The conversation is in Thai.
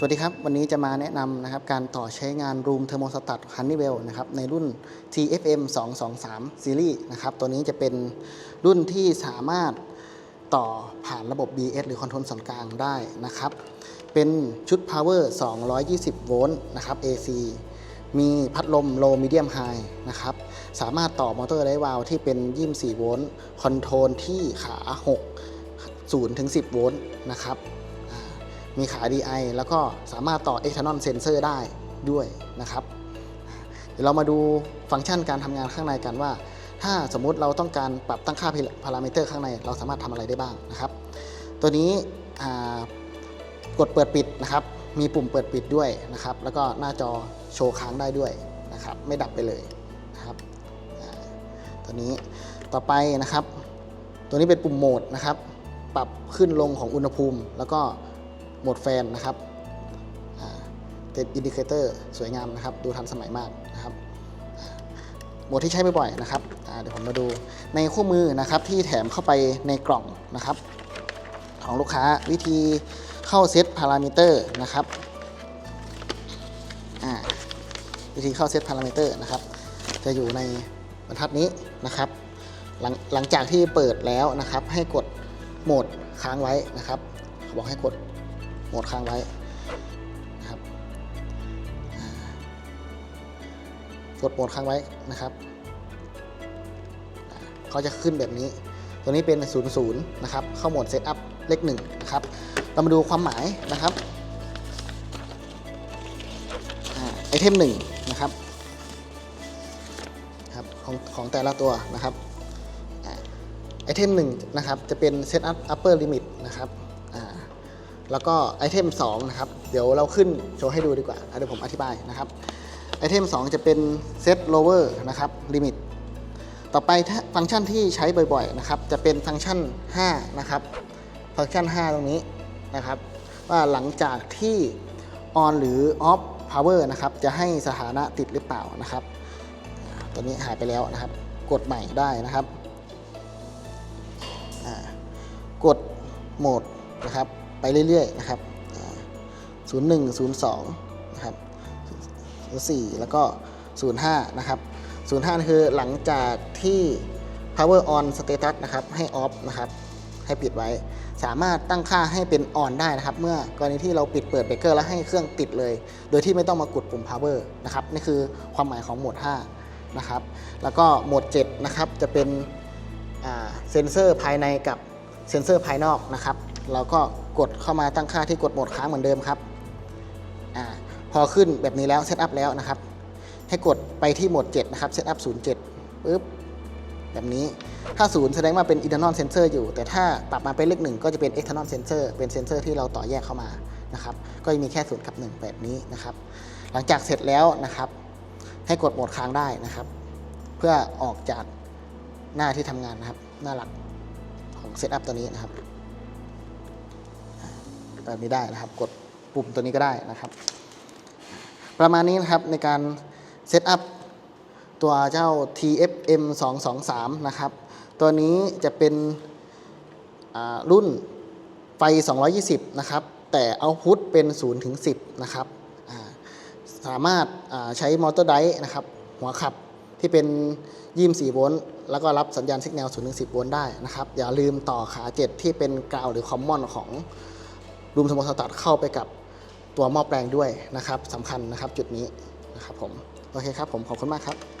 สวัสดีครับ วันนี้จะมาแนะนำนะครับการต่อใช้งานรูมเทอร์โมสตัตฮันนี่เวลนะครับในรุ่น TFM 223ซีรีส์นะครับตัวนี้จะเป็นรุ่นที่สามารถต่อผ่านระบบ BS หรือคอนโทรลส่วนกลางได้นะครับ เป็นชุด Power 220 โวลต์นะครับ AC มีพัดลม Low Medium High นะครับ สามารถต่อมอเตอร์ไดวาลที่เป็น 24 โวลต์คอนโทรลที่ขา 6 0ถึง10 โวลต์นะครับ มีขา DI แล้วก็สามารถต่อ external sensor ได้ด้วยนะครับ เดี๋ยวเรามาดูฟังก์ชันการทำงานข้างในกันว่า ถ้าสมมุติเราต้องการปรับตั้งค่าพารามิเตอร์ข้างในเราสามารถทำอะไรได้บ้างนะครับ ตัวนี้กดเปิดปิดนะครับ มีปุ่มเปิดปิดด้วยนะครับ แล้วก็หน้าจอโชว์ค้างได้ด้วยนะครับ ไม่ดับไปเลยนะครับตัวนี้ต่อไปนะครับ ตัวนี้เป็นปุ่มโหมดนะครับ ปรับขึ้นลงของอุณหภูมิ แล้วก็ โหมดแฟนนะครับเป็นอินดิเคเตอร์สวยงามนะครับ ดูทันสมัยมากนะครับโหมดที่ใช้บ่อยๆนะครับเดี๋ยวผมมาดูในคู่มือนะครับที่แถมเข้าไปในกล่องนะครับ ของลูกค้าวิธีเข้าเซตพารามิเตอร์นะครับวิธีเข้าเซตพารามิเตอร์นะครับ จะอยู่ในบรรทัดนี้นะครับหลังหลังจากที่เปิดแล้วนะครับ ให้กดโหมดค้างไว้นะครับบอกให้กด โหมดค้างไว้นะครับกดโหมดค้างไว้นะครับเขาจะขึ้นแบบนี้ ตัวนี้เป็น0 0นนะครับ เข้าโหมดเซตอัพเลข1นะครับ เรามาดูความหมายนะครับไอเทม1นะครับครับของของแต่ละตัวนะครับไอเทม1นะครับ จะเป็น Set Up Upper Limit นะครับ แล้วก็ไอเทม2นะครับ เดี๋ยวเราขึ้นโชว์ให้ดูดีกว่าเดี๋ยวผมอธิบายนะครับ ไอเทม 2 จะเป็น Set Lower นะครับ Limit ต่อไปฟังก์ชันที่ใช้บ่อยๆนะครับ จะเป็นฟังก์ชัน 5 นะครับ ฟังก์ชัน 5 ตรงนี้นะครับ ว่าหลังจากที่ on หรือ off power นะครับ จะให้สถานะติดหรือเปล่านะครับ ตัวนี้หายไปแล้วนะครับ กดใหม่ได้นะครับ กดโหมดนะครับ ไปเรื่อยๆนะครับ01 02นะครับ04 แล้วก็ 05 นะครับ 05 คือหลังจากที่ power on status นะครับ ให้ off นะครับ ให้ปิดไว้ สามารถตั้งค่าให้เป็น on ได้นะครับ เมื่อกรณีที่เราปิดเปิดเบรกเกอร์แล้วให้เครื่องติดเลย โดยที่ไม่ต้องมากดปุ่ม power นะครับ นี่คือความหมายของโหมด 5 นะครับ แล้วก็โหมด 7 นะครับ จะเป็นเซนเซอร์ภายในกับเซนเซอร์ภายนอกนะครับ เราก็กดเข้ามาตั้งค่าที่กดโหมดค้างเหมือนเดิมครับอาพอขึ้นแบบนี้แล้วเซตอัพแล้วนะครับ ให้กดไปที่โหมด 7 นะครับ Set up 07ปึ๊บแบบนี้ถ้า0แสดงว่าเป็น internal sensor อยู่ แต่ถ้าปรับมาเป็นเลข1ก็จะเป็น external sensor เป็นเซนเซอร์ที่เราต่อแยกเข้ามานะครับ ก็จะมีแค่0กับ1แบบนี้นะครับ หลังจากเสร็จแล้วนะครับ ให้กดโหมดค้างได้นะครับ เพื่อออกจากหน้าที่ทำงานนะครับ หน้าหลักของ Setup ตัวนี้นะครับ แบบนี้ได้นะครับ กดปุ่มตัวนี้ก็ได้นะครับ ประมาณนี้นะครับในการเซตอัพตัวเจ้า TFM 223นะครับ ตัวนี้จะเป็นรุ่นไฟ 220 นะครับ แต่เอาพุทเป็น 0 ถึง 10 นะครับ สามารถใช้มอเตอร์ไดร์นะครับ หัวขับที่เป็น 24 โวลต์ แล้วก็รับสัญญาณสัญญาณ0ถึง 10 โวลต์ได้นะครับ อย่าลืมต่อขา 7 ที่เป็นกราวหรือคอมมอนของ รูมสมอสตัดเข้าไปกับตัวหม้อแปลงด้วยนะครับสำคัญนะครับจุดนี้นะครับผม โอเคครับผมขอบคุณมากครับ